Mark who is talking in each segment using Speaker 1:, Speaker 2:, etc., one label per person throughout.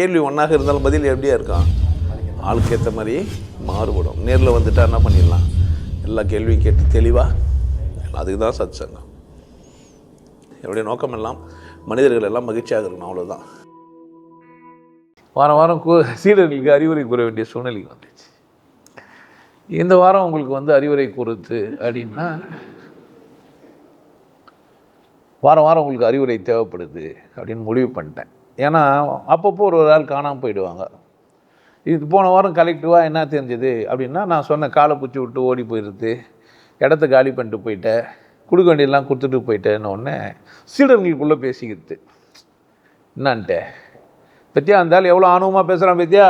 Speaker 1: கேள்வி ஒன்றாக இருந்தாலும் பதில் எப்படியா இருக்கான் ஆளுக்கு ஏற்ற மாதிரி மாறுபடும். நேரில் வந்துட்டா என்ன பண்ணிடலாம்? எல்லா கேள்வியும் கேட்டு தெளிவாக அதுக்கு தான் சத் சங்கம் என்னுடைய நோக்கம் எல்லாம் மனிதர்கள் எல்லாம் மகிழ்ச்சியாக இருக்கணும் அவ்வளோதான் வாரம் வாரம் சீடர்களுக்கு அறிவுரை கூற வேண்டிய சூழ்நிலைக்கு வந்துச்சு. இந்த வாரம் உங்களுக்கு வந்து அறிவுரை கூறுது அப்படின்னா வாரம் வாரம் உங்களுக்கு அறிவுரை தேவைப்படுது அப்படின்னு முடிவு பண்ணிட்டேன். ஏன்னா அப்பப்போ ஒரு ஒரு ஆள் காணாமல் போயிடுவாங்க. இது போன வாரம் கலெக்டிவாக என்ன தெரிஞ்சது? அப்படின்னா நான் சொன்ன காலை பூச்சி விட்டு ஓடி போயிடுது இடத்த காலி பண்ணிட்டு போயிட்டேன் கொடுக்க வேண்டியதெல்லாம் கொடுத்துட்டு போயிட்டேன்னு சீடர்களுக்குள்ளே பேசிக்கிறது. என்னான்ட்டு. பத்தியா இருந்தாலும் எவ்வளோ ஆணவமாக பேசுகிறான் பத்தியா?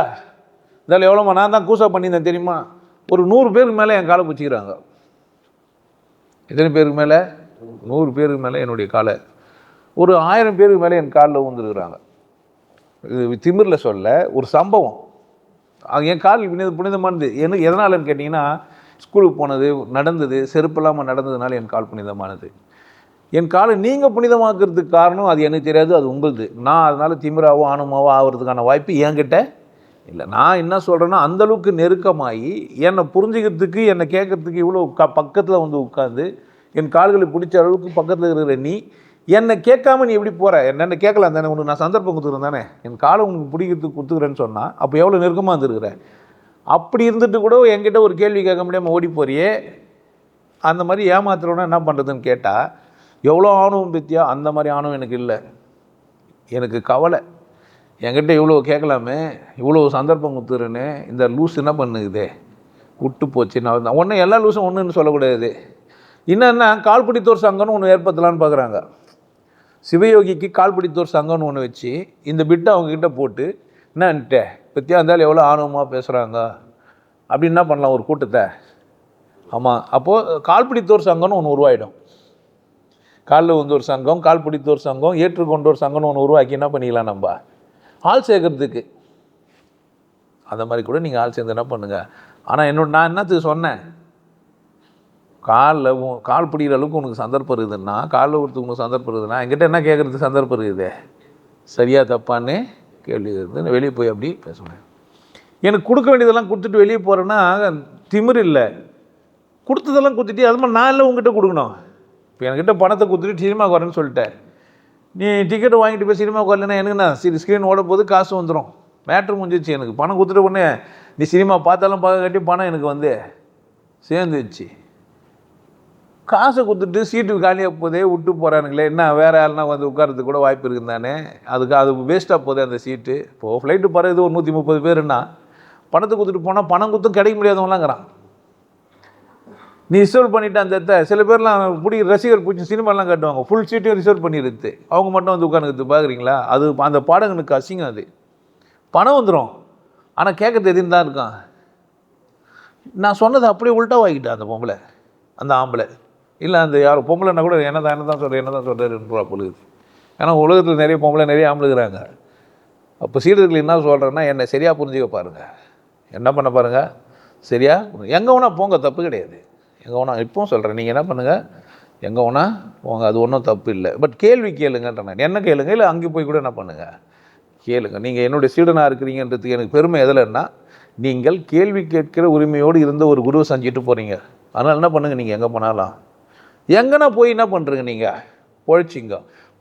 Speaker 1: இருந்தாலும் எவ்வளோமா நான் தான் கூசா பண்ணியிருந்தேன் தெரியுமா? ஒரு நூறு பேருக்கு மேலே என் காலை பிடிச்சிக்கிறாங்க எத்தனை பேருக்கு மேலே? நூறு பேருக்கு மேலே என்னுடைய காலை. ஒரு ஆயிரம் பேருக்கு மேலே என் காலில் ஊந்துருக்குறாங்க திமிரில் சொல்ல ஒரு சம்பவம். அது என் கால் புனித புனிதமானது. என்ன எதனாலன்னு கேட்டிங்கன்னா ஸ்கூலுக்கு போனது நடந்தது செருப்பு இல்லாமல் நடந்ததுனால என் கால் புனிதமானது. என் காலை நீங்கள் புனிதமாக்குறதுக்கு காரணம் அது எனக்கு தெரியாது அது உங்களுது. நான் அதனால் திமிராவோ ஆணுமாவோ ஆகிறதுக்கான வாய்ப்பு என்கிட்ட இல்லை. நான் என்ன சொல்கிறேன்னா அந்தளவுக்கு நெருக்கமாகி என்னை புரிஞ்சுக்கிறதுக்கு என்னை கேட்கறதுக்கு இவ்வளோ க பக்கத்தில் வந்து உட்காந்து என் கால்களை பிடிச்ச அளவுக்கு பக்கத்தில் இருக்கிற நீ என்னை கேட்காம நீ எப்படி போகிற என்னென்ன கேட்கலாம் தானே. உனக்கு நான் சந்தர்ப்பம் கொடுத்துக்கிறேன் தானே. என் காலை உனக்கு பிடிக்கிறதுக்கு கொடுத்துக்கிறேன்னு சொன்னால் அப்போ எவ்வளோ நெருக்கமாக இருந்திருக்கிறேன் அப்படி இருந்துட்டு கூட என்கிட்ட ஒரு கேள்வி கேட்க முடியாமல் ஓடி போறியே. அந்த மாதிரி ஏமாத்துறோன்னா என்ன பண்ணுறதுன்னு கேட்டால் எவ்வளோ ஆணவம் பத்தியா அந்த மாதிரி ஆணவம் எனக்கு இல்லை. எனக்கு கவலை. என்கிட்ட இவ்வளோ கேட்கலாமே இவ்வளோ சந்தர்ப்பம் கொடுத்துருன்னு இந்த லூஸ் என்ன பண்ணுகுதே? விட்டு போச்சு. நான் ஒன்றும் எல்லா லூஸும் ஒன்றுன்னு சொல்லக்கூடாது. என்னென்னா கால்பிடித்தோர் சங்கம்னு ஒன்று ஏற்படுத்தலான்னு பார்க்குறாங்க சிவயோகிக்கு கால்பிடித்தோர் சங்கம்னு ஒன்று வச்சு இந்த பிட்டை அவங்கக்கிட்ட போட்டு என்னன்ட்டே பற்றியா இருந்தாலும் எவ்வளோ ஆணவமாக பேசுகிறாங்க அப்படின்னு என்ன பண்ணலாம் ஒரு கூட்டத்தை? ஆமாம் அப்போது கால்பிடித்தோர் சங்கம்னு ஒன்று உருவாயிடும். காலில் வந்து ஒரு சங்கம் கால் பிடித்தோர் சங்கம் ஏற்றுக்கொண்டோர் சங்கம்னு ஒன்று உருவாக்கி என்ன பண்ணிக்கலாம் நம்ம? ஆள் சேர்க்கறதுக்கு. அந்த மாதிரி கூட நீங்கள் ஆள் சேர்ந்து என்ன பண்ணுங்கள் ஆனால் என்னோட நான் என்னத்துக்கு சொன்னேன்? காலில் கால் பிடிக்கிற அளவுக்கு உனக்கு சந்தர்ப்பம் இருக்குதுன்னா காலில் ஒருத்தர் உனக்கு சந்தர்ப்பம் இருக்குதுன்னா என்கிட்ட என்ன கேட்குறதுக்கு சந்தர்ப்பம் இருக்குது? சரியா தப்பான்னு கேள்வி இருக்குது வெளியே போய் அப்படி பேசுவேன் எனக்கு கொடுக்க வேண்டியதெல்லாம் கொடுத்துட்டு வெளியே போகிறேன்னா திமிர் இல்லை. கொடுத்ததெல்லாம் கொடுத்துட்டு அது மாதிரி நான் இல்லை உங்ககிட்ட கொடுக்கணும். இப்போ என்கிட்ட பணத்தை கொடுத்துட்டு சினிமாவுக்கு வரேன்னு சொல்லிட்டேன். நீ டிக்கெட் வாங்கிட்டு போய் சினிமாவுக்கு வரலன்னா எனக்குண்ணா சரி ஸ்க்ரீன் ஓட போது காசு வந்துடும் மேட்ரு முடிஞ்சிச்சு எனக்கு பணம் கொடுத்துட்டு உடனே நீ சினிமா பார்த்தாலும் பார்க்க கட்டி பணம் எனக்கு வந்து சேர்ந்துச்சு காசை கொடுத்துட்டு சீட்டு காலியாக போதே விட்டு போகிறானுங்களே என்ன வேறு யாருனா வந்து உட்காரத்துக்கு கூட வாய்ப்பு இருக்குது தானே அதுக்கு அது வேஸ்ட்டாக போதே அந்த சீட்டு. இப்போது ஃப்ளைட்டு போகிறது ஒரு நூற்றி முப்பது பேருன்னா பணத்தை கொடுத்துட்டு போனால் பணம் கொடுத்தும் கிடைக்க முடியாதவங்களாங்கிறான். நீ ரிசர்வ் பண்ணிட்டு அந்த இடத்த சில பேர்லாம் பிடி ரசிகர் பிடிச்சி சினிமாலாம் காட்டுவாங்க. ஃபுல் சீட்டையும் ரிசர்வ் பண்ணிடுது அவங்க மட்டும் வந்து உட்காந்துக்கிறது பார்க்குறீங்களா அது அந்த பாடங்களுக்கு அசிங்கம் அது. பணம் வந்துடும் ஆனால் கேட்க தெரியும் தான் இருக்கான். நான் சொன்னது அப்படியே உள்ட்டா வாங்கிட்டேன் அந்த பொம்பளை. அந்த ஆம்பளை. இல்லை அந்த யார் பொம்பளைன்னா கூட என்ன தான் என்ன தான் சொல்கிறேன் என்ன தான் சொல்கிறார் பொழுது ஏன்னா உலகத்தில் நிறைய பொம்பளை நிறைய ஆம்பளுக்கிறாங்க அப்போ சீடர்கள் என்ன சொல்கிறேன்னா என்னை சரியாக புரிஞ்சுக்க பாருங்கள் என்ன பண்ண பாருங்கள் சரியா? எங்கே வேணால் போங்க தப்பு கிடையாது. எங்கே வேணால் இப்போவும் சொல்கிறேன் நீங்கள் என்ன பண்ணுங்கள் எங்கே வேணா போங்க அது ஒன்றும் தப்பு இல்லை. பட் கேள்வி கேளுங்கன்ற நான் என்ன கேளுங்க? இல்லை அங்கே போய் கூட என்ன பண்ணுங்கள் கேளுங்க. நீங்கள் என்னுடைய சீடனாக இருக்கிறீங்கன்றதுக்கு எனக்கு பெருமை எதில்னா நீங்கள் கேள்வி கேட்கிற உரிமையோடு இருந்த ஒரு குருவை செஞ்சுட்டு போகிறீங்க அதனால் என்ன பண்ணுங்கள் நீங்கள் எங்கே போனாலும் எங்கன்னா போய் என்ன பண்ணுறீங்க நீங்கள் பொழைச்சிங்க.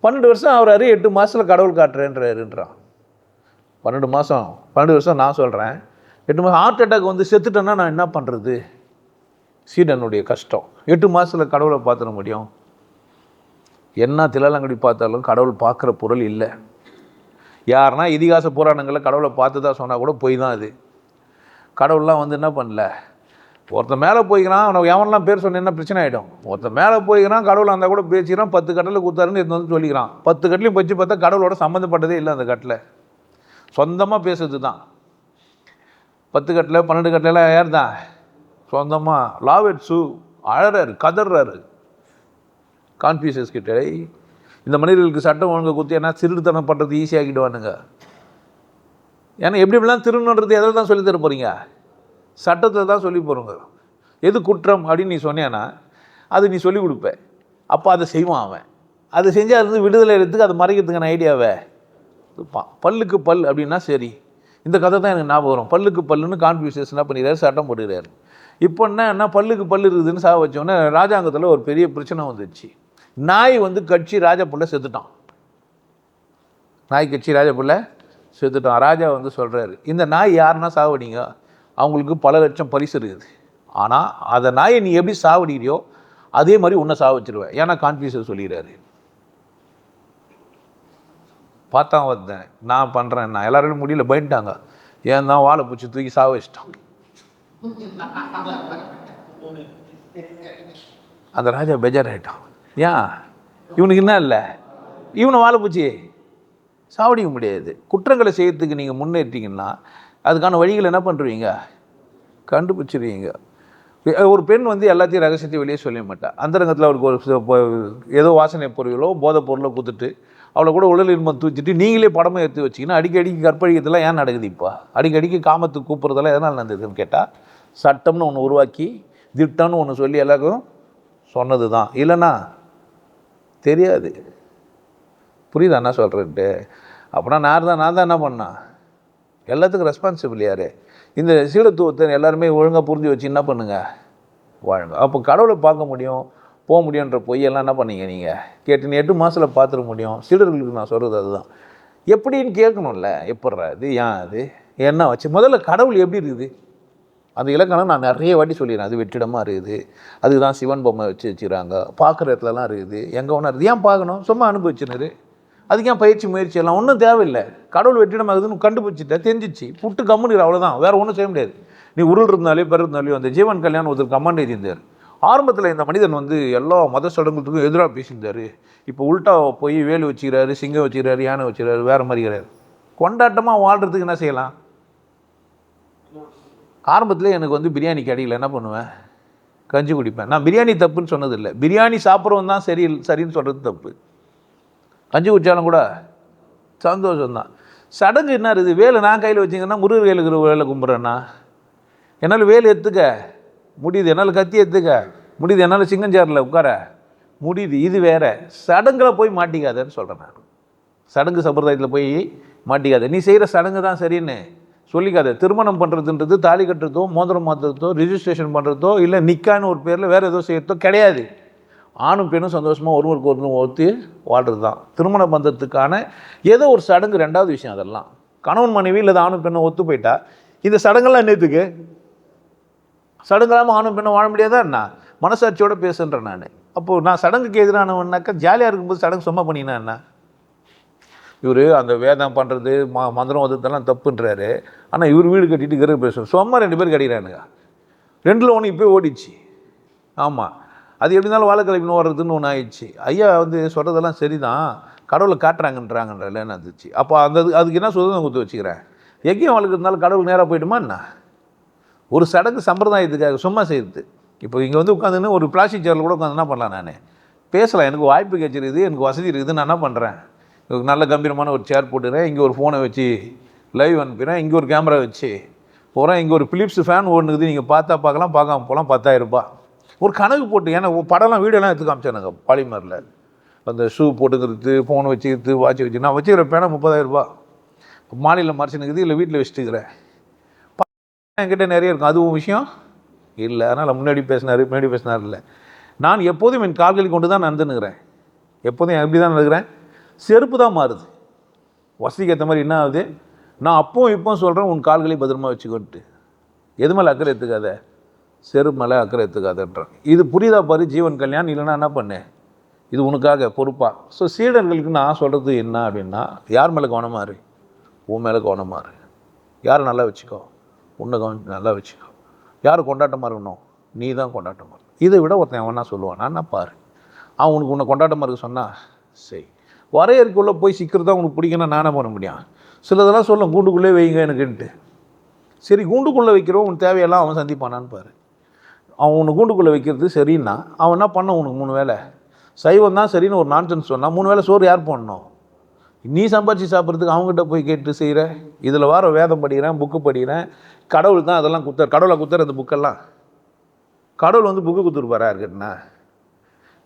Speaker 1: பன்னெண்டு வருஷம் ஆகுறாரு எட்டு மாதத்தில் கடவுள் காட்டுறேன்றாருன்றான். பன்னெண்டு மாதம் பன்னெண்டு வருஷம் நான் சொல்கிறேன் எட்டு மாதம் ஹார்ட் அட்டாக் வந்து செத்துட்டேன்னா நான் என்ன பண்ணுறது சீடனுடைய கஷ்டம். எட்டு மாதத்தில் கடவுளை பார்த்துட முடியும். என்ன திலலங்கடி பார்த்தாலும் கடவுள் பார்க்குற பொருள் இல்லை. யாருன்னா இதிகாச புராணங்களில் கடவுளை பார்த்து தான் சொன்னால் கூட போய் தான் அது. கடவுள்லாம் வந்து என்ன பண்ணல? ஒருத்தன் மேலே போய்க்கிறான் அவனுக்கு எவன்லாம் பேர் சொன்ன என்ன பிரச்சனை ஆகிடும் ஒருத்தன் மேலே போய்க்கிறான் கடவுள் அந்த கூட பேசிக்கிறான் பத்து கட்டில் கொடுத்தாருன்னு இது வந்து சொல்லிக்கிறான். பத்து கட்டிலையும் வச்சு பார்த்தா கடவுளோட சம்மந்தப்பட்டதே இல்லை அந்த கட்டில். சொந்தமாக பேசுறது தான் பத்து கட்டில் பன்னெண்டு கட்டிலலாம் யார் தான் சொந்தமாக லாவெட் சு அழறாரு கதறாரு. கான்ஃபியூசஸ் கிட்ட இந்த மனிதர்களுக்கு சட்டம் ஒழுங்கு குத்தி ஏன்னா திருடுத்தனம் பண்ணுறது ஈஸியாகிடுவானுங்க ஏன்னா எப்படி எப்படிலாம் திருடணுன்றது எதில் தான் சொல்லித்தர போகிறீங்க சட்டத்தில் தான் சொல்லி போகிறோங்க எது குற்றம் அப்படின்னு நீ சொன்னேன்னா அது நீ சொல்லி கொடுப்ப. அப்போ அதை செய்வான் அவன். அதை செஞ்சால் அது இருந்து விடுதலை எடுத்துக்கு அதை மறைக்கிறதுக்கான ஐடியாவை பல்லுக்கு பல் அப்படின்னா சரி. இந்த கதை தான் எனக்கு ஞாபகம் வரும். பல்லுக்கு பல்லுன்னு கான்ஃபியூஷன்ஸ் என்ன பண்ணிடுறாரு? சட்டம் போட்டுக்கிறாரு. இப்போ என்ன என்ன பல்லுக்கு பல் இருக்குதுன்னு சாக வச்சோன்னே ராஜாங்கத்தில் ஒரு பெரிய பிரச்சனை வந்துடுச்சு. நாய் வந்து கட்சி ராஜா செத்துட்டான். நாய் கட்சி ராஜா புள்ள செத்துட்டான். ராஜா வந்து சொல்கிறாரு இந்த நாய் யாருன்னா சாவடிங்க அவங்களுக்கு பல லட்சம் பரிசு இருக்குது. ஆனால் அதை நாயை நீ எப்படி சாவடிக்கிறியோ அதே மாதிரி உன்னை சாவச்சிருவேன் ஏன்னா கான்ஃபியூசர் சொல்லிடுறாரு பார்த்தா வந்தேன் நான் பண்ணுறேன் நான் எல்லாரும் முடியல பயந்துட்டாங்க. ஏன் தான் வாழை பூச்சி தூக்கி சாவ வச்சிட்டான் அந்த ராஜா பெஜார் ஆகிட்டான் ஏன்? இவனுக்கு என்ன இல்லை? இவனை வாழை பூச்சி சாவடிக்க முடியாது. குற்றங்களை செய்யறதுக்கு நீங்கள் முன்னேற்றீங்கன்னா அதுக்கான வழிகள் என்ன பண்ணுறீங்க கண்டுபிடிச்சிருவீங்க ஒரு பெண் வந்து எல்லாத்தையும் ரகசியத்தை வெளியே சொல்ல மாட்டாள் அந்தரங்கத்தில் அவருக்கு ஒரு ஏதோ வாசனை பொருளோ போதை பொருளோ கொடுத்துட்டு அவளை கூட உடல் இன்பம் தூச்சிட்டு நீங்களே படமாக எடுத்து வச்சிங்கன்னா அடிக்கடிக்கு கற்பழிக்கிறதுலாம் ஏன் நடக்குது இப்போ? அடிக்கடிக்கு காமத்துக்கு கூப்பிட்றதெல்லாம் எதனால் நடந்ததுன்னு கேட்டால் சட்டம்னு ஒன்று உருவாக்கி திட்டம்னு ஒன்று சொல்லி எல்லாருக்கும் சொன்னது தான் இல்லைன்னா தெரியாது. புரியுதா? என்ன சொல்கிறேன்ட்டு அப்படின்னா நான் தான் நான் தான் என்ன பண்ணேன்? எல்லாத்துக்கும் ரெஸ்பான்சிபிள் யார்? இந்த சீடத்துவத்தை எல்லாருமே ஒழுங்காக புரிஞ்சு வச்சு என்ன பண்ணுங்கள் வாழுங்க. அப்போ கடவுளை பார்க்க முடியும் போக முடியுன்ற பொய்யெல்லாம் என்ன பண்ணீங்க நீங்கள் கேட்டு நீ எட்டு மாதத்தில் பார்த்துட முடியும். சீடர்களுக்கு நான் சொல்கிறது அதுதான். எப்படின்னு கேட்கணும்ல. எப்பட்றா இது? ஏன் அது? என்ன வச்சு முதல்ல கடவுள் எப்படி இருக்குது? அந்த இலக்கணம் நான் நிறைய வாட்டி சொல்லிடுறேன். அது வெற்றிடமாக இருக்குது. அதுக்கு தான் சிவன் பொம்மை வச்சு வச்சுக்கிறாங்க. பார்க்குற இடத்துலலாம் இருக்குது. எங்கே ஒன்றா இருக்குது? ஏன் பார்க்கணும்? சும்மா அனுபவிச்சுனாரு அதுக்கு ஏன் பயிற்சி முயற்சி எல்லாம் ஒன்றும் தேவையில்லை. கடவுள் வெற்றிடமாக ஆகுதுன்னு கண்டுபிடிச்சிட்ட தெரிஞ்சிச்சு. புட்டு கம்முன்னு அவ்வளோதான் வேறு ஒன்றும் செய்ய முடியாது. நீ உருள் இருந்தாலே பெரு இருந்தாலே அந்த ஜீவன் கல்யாணம் ஒருத்தர் கமாண்ட் எழுதியிருந்தார் ஆரம்பத்தில் இந்த மனிதன் வந்து எல்லா மத சடங்குகளுக்கும் எதிராக பேசியிருந்தார். இப்போ உல்ட்டா போய் வேலு வச்சுக்கிறாரு சிங்கம் வச்சுக்கிறாரு யானை வச்சுக்கிறாரு வேறு மாதிரிக்கிறாரு கொண்டாட்டமாக வாழ்கிறதுக்கு என்ன செய்யலாம்? ஆரம்பத்தில் எனக்கு வந்து பிரியாணி கிடைக்கல என்ன பண்ணுவேன்? கஞ்சி குடிப்பேன். நான் பிரியாணி தப்புன்னு சொன்னதில்லை. பிரியாணி சாப்பிட்றவன் தான் சரி சரின்னு சொல்கிறது தப்பு. கஞ்சி குடித்தாலும் கூட சந்தோஷம்தான். சடங்கு என்ன இருக்குது? வேலை நான் கையில் வச்சிங்கன்னா முருகர் வேலுக்கு வேலை கும்பிட்றேன்னா. என்னால் வேலை எடுத்துக்க. முடியுது. என்னால் கத்தி எடுத்துக்க. முடியுது. என்னால் சிங்கஞ்சேரில் உட்கார. முடியுது. இது வேற. சடங்குல போய் மாட்டிக்காதேன்னு சொல்கிறேன் நான். சடங்கு சம்பிரதாயத்தில் போய் மாட்டிக்காத. நீ செய்கிற சடங்கு தான் சரின்னு சொல்லிக்காத. திருமணம் பண்ணுறதுன்றது தாலி கட்டுறதோ மோதிரம் மாற்றுறதோ ரிஜிஸ்ட்ரேஷன் பண்ணுறதோ இல்லை நிக்கான்னு ஒரு பேரில் வேறு ஏதோ செய்கிறதோ கிடையாது. ஆணும் பெண்ணும் சந்தோஷமாக ஒருவருக்கு ஒருவரும் ஒத்து வாழ்கிறது தான் திருமண பந்தத்துக்கான ஏதோ ஒரு சடங்கு ரெண்டாவது விஷயம் அதெல்லாம். கணவன் மனைவி இல்லை ஆணும் பெண்ணும் ஒத்து போயிட்டா இந்த சடங்கெல்லாம் என்னத்துக்கு? சடங்கெல்லாமல் ஆணும் பெண்ணும் வாழ முடியாதா என்ன? மனசாட்சியோடு பேசுன்றேன் நான். அப்போது நான் சடங்குக்கு எதிரானவனாக்கா ஜாலியாக இருக்கும்போது சடங்கு சும்மா பண்ணினா என்ன? இவர் அந்த வேதம் பண்ணுறது ம மந்திரம் வதத்தெல்லாம் தப்புன்றாரு. ஆனால் இவர் வீடு கட்டிட்டு கிரக பேசுவார். சும்மா ரெண்டு பேர் கட்டிக்கிறானுங்க ரெண்டில் ஒன்று இப்போ ஓடிச்சு ஆமாம் அது எப்படினாலும் வாழைக்கலை இன்னும் ஓடுறதுன்னு ஒன்று ஆயிடுச்சு. ஐயா வந்து சொல்கிறதெல்லாம் சரிதான். கடவுளை காட்டுறாங்கன்றாங்கன்றல என்ன இருந்துச்சு. அப்போ அந்த இது- அதுக்கு என்ன சுதந்திரம் கொடுத்து வச்சுக்கிறேன்? எங்கேயும் வளர்க்குறதுனால கடவுள் நேராக போயிடுமா என்ன? ஒரு சடங்கு சம்பிரதாயத்துக்காக சும்மா செய்யுது இப்போ இங்கே வந்து உட்காந்துன்னு ஒரு பிளாஸ்டிக் சேரில் கூட உட்காந்து என்ன பண்ணலாம் நான்? பேசலாம். எனக்கு வாய்ப்பு கிடைச்சிருக்குது எனக்கு வசதி இருக்குது நான் என்ன பண்ணுறேன் நல்ல கம்பீரமான ஒரு சேர் போட்டுறேன் இங்கே ஒரு ஃபோனை வச்சு லைவ் அனுப்பிடுறேன் இங்கே ஒரு கேமரா வச்சு போகிறேன் இங்கே ஒரு பிலிப்ஸ் ஃபேன் ஓடுனுக்குது நீங்கள் பார்த்தா பார்க்கலாம் பார்க்காம போகலாம் பத்தாயிரரூபா ஒரு கணக்கு போட்டு ஏன்னா படம்லாம் வீடியோலாம் எடுத்து காமிச்சானுங்க பாலிமரில். அந்த ஷூ போட்டுக்கிறது ஃபோனை வச்சுக்கிறது வாட்ச் வச்சு நான் வச்சுக்கிற பேனா முப்பதாயிரம் ரூபாய் மாநில மறைச்சுனுக்குது இல்லை வீட்டில் வச்சுட்டுக்கிறேன். என்கிட்ட நிறைய இருக்கும். அதுவும் விஷயம்? இல்லை அதனால் முன்னாடி பேசினார் முன்னாடி பேசினார் இல்லை. நான் எப்போதும் என் கால்களை கொண்டு தான் நடந்துனுக்கிறேன் எப்போதும் எப்படி தான் நடக்கிறேன். செருப்பு தான் மாறுது. வசதிக்கு ஏற்ற மாதிரி என்ன ஆகுது? நான் அப்பவும் இப்போ சொல்கிறேன் உன் கால்களை பத்திரமா வச்சுக்கோன்ட்டு. எது மேலே அக்கறை எடுத்துக்காத. செருப்பு மேலே அக்கறை எடுத்துக்காதுன்றாங்க இது புரியுதா பாரு ஜீவன் கல்யாணம் இல்லைன்னா என்ன பண்ணு? இது உனக்காக பொறுப்பாக ஸோ சீடர்களுக்கு நான் சொல்கிறது என்ன அப்படின்னா யார் மேலே கவனமாக இரு? உன் மேலே கவனமாக இரு. யாரை நல்லா வச்சுக்கோ? உன்னை கவனம் நல்லா வச்சுக்கோ. யார் கொண்டாட்டமாக இருக்கணும்? நீ தான் கொண்டாட்டமாக இருக்கணும். இதை விட ஒருத்தன் அவனா சொல்லுவான் நான் என்ன பாரு. அவன் உனக்கு உன்னை கொண்டாட்டமாக இருக்க சொன்னா சரி. வரையறுக்குள்ளே போய் சிக்கிறதா உனக்கு பிடிக்கணும் நானே பண்ண முடியும். சிலதெல்லாம் சொல்லும் கூண்டுக்குள்ளே வைங்க எனக்குன்ட்டு. சரி கூண்டுக்குள்ளே வைக்கிறோம் உன் தேவையெல்லாம் அவன் சந்திப்பானான்னு பாரு. அவன் உன்னை கூண்டுக்குள்ளே வைக்கிறது சரின்னா அவன் என்ன பண்ண உனக்கு மூணு வேலை சைவம் தான் சரின்னு ஒரு நான்சென்ஸ் சொன்னால் மூணு வேளை சோறு யார் பண்ணணும் நீ சம்பாதிச்சு சாப்பிட்றதுக்கு அவங்ககிட்ட போய் கேட்டு செய்கிற இதில் வார வேதம் படிக்கிறேன் புக்கு படிக்கிறேன் கடவுள் தான் அதெல்லாம் குத்தார் கடவுளை குத்துற அந்த புக்கெல்லாம் கடவுள் வந்து புக்கு கொடுத்துருப்பாரா இருக்கட்டுண்ணா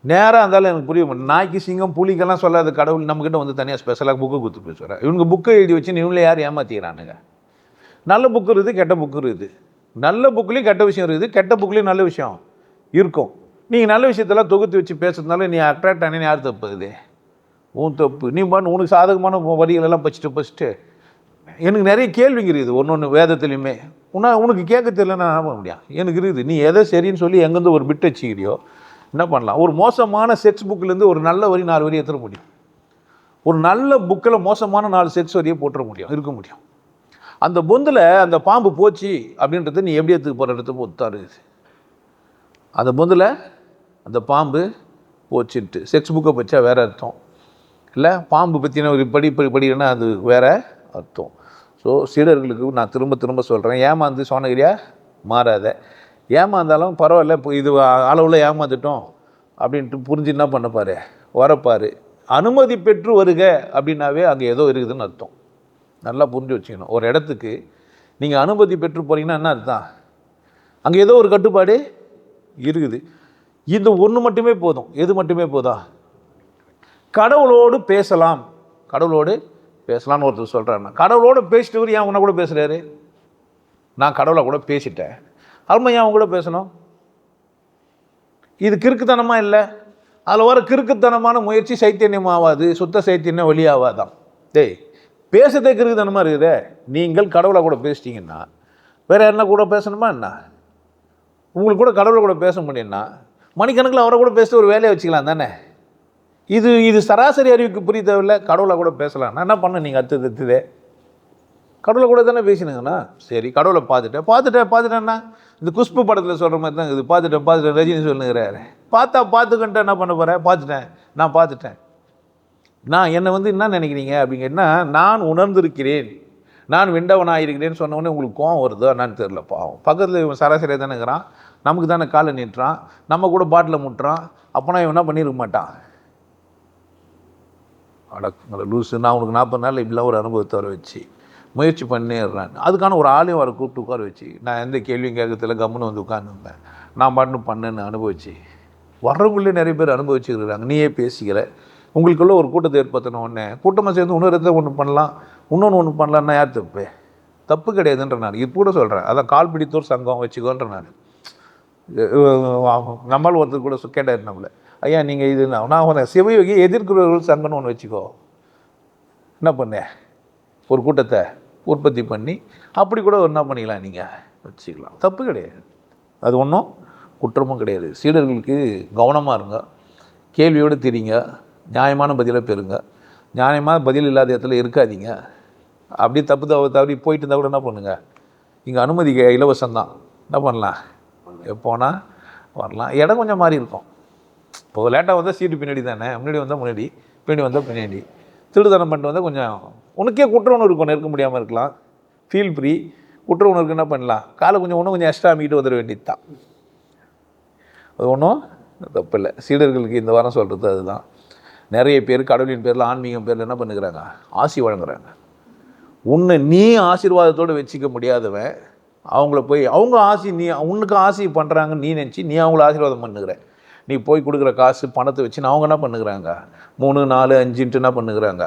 Speaker 1: நேராக இருந்தாலும் எனக்கு புரிய மாட்டேன் நாய்க்கு சிங்கம் புலிக்கெல்லாம் சொல்லாத கடவுள் நம்மக்கிட்ட வந்து தனியாக ஸ்பெஷலாக புக்கு கொடுத்து பேசுகிறேன் இவங்க புக்கை எழுதி வச்சு இவங்களே யார் ஏமாற்றிக்கிறானுங்க நல்ல புக்கு இருக்குது கெட்ட புக்கு இருக்குது. நல்ல புக்லேயும் கெட்ட விஷயம் இருக்குது. கெட்ட புக்லேயும் நல்ல விஷயம் இருக்கும். நீங்கள் நல்ல விஷயத்தெல்லாம் தொகுத்து வச்சு பேசுறதுனால நீ அட்ராக்ட் ஆனேன்னு யார் தப்புது உன் தப்பு. நீ பண்ண உனக்கு சாதகமான வரிகளெல்லாம் பச்சிட்டு பச்சிட்டு எனக்கு நிறைய கேள்விங்க இருக்குது. ஒன்று ஒன்று வேதத்துலையுமே. உன்னா உனக்கு கேட்க தெரியலன்னா என்ன பண்ண முடியும்? எனக்கு இருக்குது. நீ எதை சரின்னு சொல்லி எங்கேருந்து ஒரு பிட் வச்சுக்கிறியோ என்ன பண்ணலாம்? ஒரு மோசமான செட்ஸ் புக்கிலேருந்து ஒரு நல்ல வரி நாலு வரி எடுத்துட முடியும். ஒரு நல்ல புக்கில் மோசமான நாலு செட்ஸ் வரியை போட்டுற முடியும். இருக்க முடியும். அந்த பொந்தில் அந்த பாம்பு போச்சு அப்படின்றத நீ எப்படி எடுத்து போகிற இடத்துக்கு ஒத்தாரு அந்த பொந்தில் அந்த பாம்பு போச்சுன்ட்டு. செக்ஸ் புக்கை பச்சா வேறு அர்த்தம். இல்லை பாம்பு பற்றின ஒரு படி படி படினா அது வேற அர்த்தம். ஸோ சீடர்களுக்கு நான் திரும்ப திரும்ப சொல்கிறேன் ஏமாந்து சோனகிரியா? மாறாத. ஏமாந்தாலும் பரவாயில்ல இப்போ இது அளவில் ஏமாந்துட்டோம் அப்படின்ட்டு புரிஞ்சு என்ன பண்ணப்பாரு வரப்பாரு. அனுமதி பெற்று வருக அப்படின்னாவே அங்கே ஏதோ இருக்குதுன்னு அர்த்தம். நல்லா புரிஞ்சு வச்சுக்கணும். ஒரு இடத்துக்கு நீங்கள் அனுமதி பெற்று போகிறீங்கன்னா என்ன அதுதான் அங்கே ஏதோ ஒரு கட்டுப்பாடு இருக்குது. இந்த ஒன்று மட்டுமே போதும். எது மட்டுமே போதா? கடவுளோடு பேசலாம். கடவுளோடு பேசலாம்னு ஒருத்தர் சொல்கிறாருன்னா கடவுளோடு பேசிட்டவர் ஏன் உன்னை கூட பேசுகிறாரு நான் கடவுளை கூட பேசிட்டேன். அருமை ஏன் அவன் கூட பேசணும்? இது கிறுக்குத்தனமாக இல்லை? அதில் வர கிறுக்குத்தனமான முயற்சி சைத்தன்யம் ஆகாது சுத்த சைத்தன்யம் வெளியாகாதான் டேய் பேசுறதே கிறுக்குத்தனமாக இருக்குதே. நீங்கள் கடவுளை கூட பேசிட்டீங்கன்னா வேறு என்ன கூட பேசணுமா என்ன? உங்களுக்கு கூட கடவுளை கூட பேச முடியும்னா மணிக்கணக்கில் அவரை கூட பேசிட்டு ஒரு வேலையை வச்சுக்கலாம் தானே? இது இது சராசரி அறிவுக்கு புரிய தேவையில்ல கடவுளை கூட பேசலாம் நான் என்ன பண்ண நீங்கள் அடுத்தது அடுத்ததே கடவுளை கூட தானே பேசினுங்கண்ணா சரி கடவுளை பார்த்துட்டேன் பார்த்துட்டேன் பார்த்துட்டேன்னா இந்த குஷ்பு படத்தில் சொல்கிற மாதிரி தான் இது பார்த்துட்டேன் பார்த்துட்டேன் ரஜினி சொல்லுங்கிறாரு பார்த்தா பார்த்துக்கிட்டேன் என்ன பண்ண போகிறேன் பார்த்துட்டேன் நான் பார்த்துட்டேன். நான் என்னை வந்து என்ன நினைக்கிறீங்க அப்படிங்கன்னா நான் உணர்ந்திருக்கிறேன். நான் விண்டவனாக இருக்கிறேன்னு சொன்ன உங்களுக்கு கோவம் வருதோ என்னன்னு தெரில பாவம். பக்கத்தில் இவன் சராசரியாக தானே இருக்கிறான். நமக்கு தானே காலை நீட்டுறான். நம்ம கூட பாட்டில் முட்டுறான். அப்போனா இவன் என்ன பண்ணியிருக்க மாட்டான்? அடக்குங்களை லூஸு நான் உனக்கு நாற்பது நாளில் இப்படிலாம் ஒரு அனுபவத்தை வர வச்சு முயற்சி பண்ணிடுறேன் அதுக்கான ஒரு ஆளையும் வர கூப்பிட்டு உட்கார வச்சு நான் எந்த கேள்வியும் கேட்கறதில்ல கம்முன்னு வந்து உட்காந்துருந்தேன் நான் பாட்டுன்னு பண்ணேன்னு அனுபவிச்சு வர்றவங்களே நிறைய பேர் அனுபவிச்சுக்கிறாங்க நீயே பேசிக்கிற. உங்களுக்குள்ள ஒரு கூட்டத்தை ஏற்படுத்தணும் ஒன்று கூட்டமாக சேர்ந்து இன்னொரு இடத்துல ஒன்று பண்ணலாம் இன்னொன்று ஒன்று பண்ணலான்னா யார் தப்பு? தப்பு கிடையாதுன்ற நான் இது கூட சொல்கிறேன் அதான் கால் பிடித்தோர் சங்கம் வச்சுக்கோன்ற நான். நம்மால் ஒருத்தர் கூட சு- கேட்டார் ஐயா நீங்கள் இது நான் நான் சிவயோகி எதிர்க்கிறவர்கள் சங்கம்னு ஒன்று வச்சுக்கோ. என்ன பண்ணேன் ஒரு கூட்டத்தை உற்பத்தி பண்ணி அப்படி கூட என்ன பண்ணிக்கலாம் நீங்கள் வச்சுக்கலாம். தப்பு கிடையாது. அது ஒன்றும் குற்றமும் கிடையாது. சீடர்களுக்கு கவனமாக இருங்க. கேள்வியோடு தெரியுங்க நியாயமான பதிலை பெறுங்க. நியாயமான பதில் இல்லாத இடத்துல இருக்காதீங்க. அப்படியே தப்பு தவ தவறி போயிட்டு இருந்தால் கூட என்ன பண்ணுங்கள் இங்கே அனுமதி இலவசம் தான் என்ன பண்ணலாம்? எப்போனா வரலாம். இடம் கொஞ்சம் மாறி இருக்கும். இப்போ லேட்டாக வந்தால் சீட்டு பின்னாடி தானே? முன்னாடி வந்தால் முன்னாடி பின்னாடி வந்தால் பின்னாடி. திருடுதனம் பண்ணிட்டு வந்தால் கொஞ்சம் உனக்கே குற்ற உணர்வு கொஞ்சம் இருக்க முடியாமல் இருக்கலாம். ஃபீல் ஃப்ரீ குற்ற உணர்வுக்கு என்ன பண்ணலாம்? காலை கொஞ்சம் இன்னும் கொஞ்சம் எக்ஸ்ட்ரா மீட்டு வந்துட வேண்டியது தான் அது ஒன்றும் தப்பு இல்லை. சீடர்களுக்கு இந்த வாரம் சொல்கிறது அதுதான். நிறைய பேர் கடவுளின் பேரில் ஆன்மீகம் பேரில் என்ன பண்ணுகிறாங்க? ஆசி வழங்குறாங்க. உன்னை நீ ஆசீர்வாதத்தோடு வச்சுக்க முடியாதவன் அவங்கள போய் அவங்க ஆசி நீ உனக்கு ஆசி பண்ணுறாங்கன்னு நீ நினச்சி நீ அவங்கள ஆசீர்வாதம் பண்ணுகிற. நீ போய் கொடுக்குற காசு பணத்தை வச்சு அவங்க என்ன பண்ணுகிறாங்க? மூணு நாலு அஞ்சுன்ட்டு என்ன பண்ணுகிறாங்க?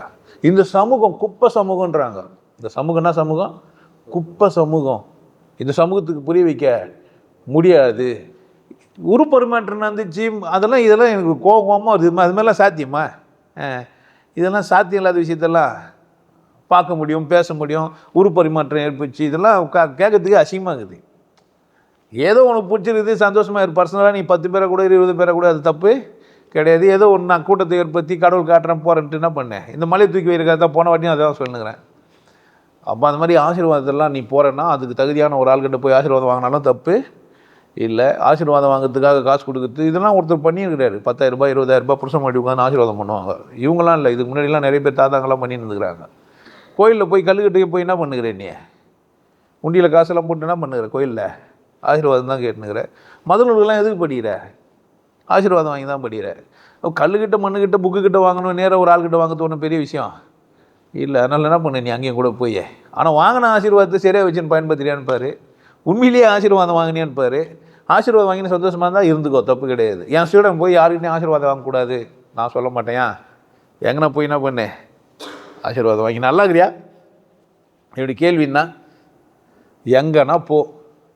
Speaker 1: இந்த சமூகம் குப்பை சமூகன்றாங்க இந்த சமூகம் என்ன சமூகம்? குப்பை சமூகம். இந்த சமூகத்துக்கு புரிய வைக்க முடியாது. உருப்பெருமாற்றம் நடந்துச்சு அதெல்லாம் இதெல்லாம் எனக்கு கோபமாக வருது. அது மாதிரிலாம் சாத்தியமா? இதெல்லாம் சாத்தியம் இல்லாத விஷயத்தெல்லாம் பார்க்க முடியும் பேச முடியும். உருப்பரிமாற்றம் ஏற்படுச்சு. இதெல்லாம் கா கேட்கறதுக்கு அசிங்கமாக இருக்குது. ஏதோ உனக்கு பிடிச்சிருக்குது சந்தோஷமாக இரு. பர்சனலாக நீ பத்து பேரை கூட இருபது பேரை கூட அது தப்பு கிடையாது. ஏதோ ஒன்று நான் கூட்டத்தை ஏற்படுத்தி கடவுள் காட்டுறேன் போகிறேன்ட்டு என்ன பண்ணேன் இந்த மலையை தூக்கி வைக்கிறதா தான் போன வாட்டியும் அதான் சொல்லுங்கிறேன். அப்போ அந்த மாதிரி ஆசீர்வாதத்தெல்லாம் நீ போகிறேன்னா அதுக்கு தகுதியான ஒரு ஆள்கிட்ட போய் ஆசீர்வாதம் வாங்கினாலும் தப்பு. இல்லை ஆசீர்வாதம் வாங்குறதுக்காக காசு கொடுக்குறது இதெல்லாம் ஒருத்தர் பண்ணியிருக்கிறாரு. பத்தாயிரம் ரூபாய் இருபதாயிரம் மாட்டி உட்காந்து ஆசீர்வாதம் பண்ணுவாங்க. இவங்களாம் இல்லை இதுக்கு முன்னாடிலாம் நிறைய பேர் தாத்தாங்கெல்லாம் பண்ணிட்டு கோயிலில் போய் கல்லுக்கட்டுக்கு போய் என்ன பண்ணுகிறேன் நீ? உண்டியில் காசெல்லாம் போட்டு என்ன பண்ணுகிற? கோயிலில்? ஆசீர்வாதம் தான் கேட்டுனுக்கிற மதுநூல்கள்லாம் எதுக்கு படிக்கிற ஆசீர்வாதம் வாங்கி தான் படிக்கிற கல்லுக்கிட்ட மண்ணுக்கிட்ட புக்குக்கிட்ட வாங்கணும் நேராக ஒரு ஆள்கிட்ட வாங்குறது ஒன்றும் பெரிய விஷயம். இல்லை அதனால் என்ன பண்ணு நீ அங்கேயும் கூட போய்? ஆனால் வாங்கின ஆசீர்வாதத்தை சரியாக வச்சுன்னு பயன்படுத்துறியான்னு பாரு. உண்மையிலேயே ஆசீர்வாதம் வாங்கினியான்னு பாரு. ஆசீர்வாதம் வாங்கின சந்தோஷமாக இருந்தால் இருந்துக்கோ தப்பு கிடையாது. என் ஸ்டூடெண்ட் போய் யாருக்கிட்டையும் ஆசீர்வாதம் வாங்கக்கூடாது. நான் சொல்ல மாட்டேன் எங்கன்னா போய் என்ன பண்ணு? ஆசீர்வாதம் வாங்கி நல்லா இருக்கிறியா? இப்படி கேள்வின்னா எங்கன்னா போ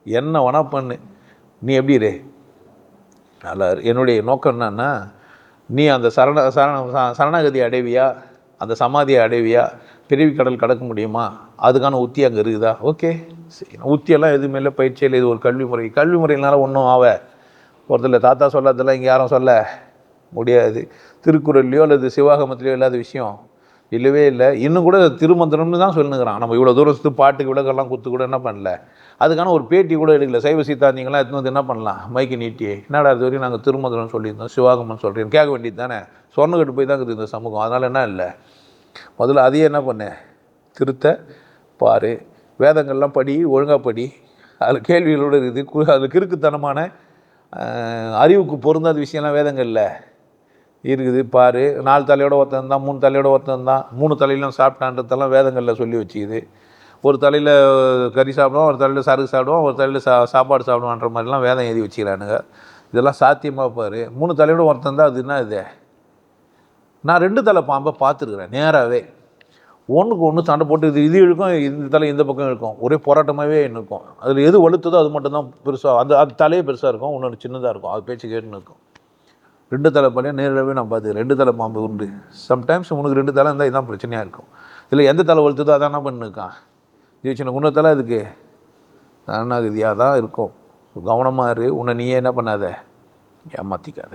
Speaker 1: என்ன வேணா பண்ணு. நீ எப்படி இரு? நல்லா என்னுடைய நோக்கம் என்னன்னா நீ அந்த சரண சரண சரணாகதி அடைவியா? அந்த சமாதியை அடைவியா? பிறவி கடல் கடக்க முடியுமா? அதுக்கான உத்தி அங்கே இருக்குதா? ஓகே. செய்யணும் உத்தியெல்லாம் எதுவுமே இல்லை பயிற்சியில் இது ஒரு கல்வி முறை. கல்வி முறையினால ஒன்றும் ஆவ. ஒருத்தர் தாத்தா சொல்லாதெல்லாம் இங்கே யாரும் சொல்ல முடியாது. திருக்குறள்லையோ அல்லது சிவாகமத்திலையோ இல்லாத விஷயம் இல்லவே இல்லை. இன்னும் கூட திருமந்திரம்னு தான் சொல்லுங்கிறான். நம்ம இவ்வளோ தூரத்து பாட்டுக்கு விளக்கெல்லாம் குத்து கூட என்ன பண்ணல? அதுக்கான ஒரு பேட்டி கூட எடுக்கல. சைவ சித்தாந்திங்கெல்லாம் எடுத்துன்னு வந்து என்ன பண்ணலாம்? மைக்கு நீட்டி. என்னடா இது வரைக்கும் நாங்கள் திருமந்திரம் சொல்லியிருந்தோம் சிவாகமன் சொல்கிறேன் கேட்க வேண்டியது தானே? சொன்னக்கிட்டு போய் தான் இருக்குது இந்த சமூகம். அதனால் என்ன இல்லை? முதல்ல அதையே என்ன பண்ணேன் திருத்த பாரு. வேதங்கள்லாம் படி ஒழுங்காக படி. அதில் கேள்விகளோடு இருக்குது. கு- அதில் கிறுக்குத்தனமான அறிவுக்கு பொருந்தாத விஷயம்லாம் வேதங்களில் இருக்குது. பாரு நாலு தலையோட ஒருத்தன் தான் மூணு தலையோட ஒருத்தன் தான் மூணு தலையிலும் சாப்பிட்டான்றதெல்லாம் வேதங்களில் சொல்லி வச்சுக்குது. ஒரு தலையில் கறி சாப்பிடுவோம் ஒரு தலையில் சருகு சாப்பிடுவோம் ஒரு தலையில் சா சாப்பாடு சாப்பிடுவான்ற மாதிரிலாம் வேதம் எழுதி வச்சுக்கிறானுங்க. இதெல்லாம் சாத்தியமாக பாரு. மூணு தலையோட ஒருத்தன் தான் அது என்ன இது? நான் ரெண்டு தலை பாம்பை பார்த்துருக்குறேன் நேராகவே ஒன்றுக்கு ஒன்று சண்டை போட்டு இது இது இழுக்கும் இந்த தலை இந்த பக்கம் இருக்கும் ஒரே போராட்டமாகவே இருக்கும் அதில் எது வலுத்ததோ அது மட்டும்தான் பெருசாக அது அது தலையே பெருசாக இருக்கும் இன்னொன்று சின்னதாக இருக்கும். அது பேச்சு கேட்டுன்னு இருக்கும் ரெண்டு தலை பாலையும் நேரிடவே நான் பார்த்துக்கிறேன். ரெண்டு தலை பாம்பு உண்டு. சம்டைம்ஸ் உனக்கு ரெண்டு தலை இருந்தால் இதான் பிரச்சனையாக இருக்கும். இதில் எந்த தலை வலுத்ததோ அதான் என்ன பண்ணிருக்கான் இது சின்ன உன்ன தலை அதுக்கு அனாகதியாக தான் இருக்கும். கவனமாக இரு. உன்னை நீயே என்ன பண்ணாத? ஏமாற்றிக்காத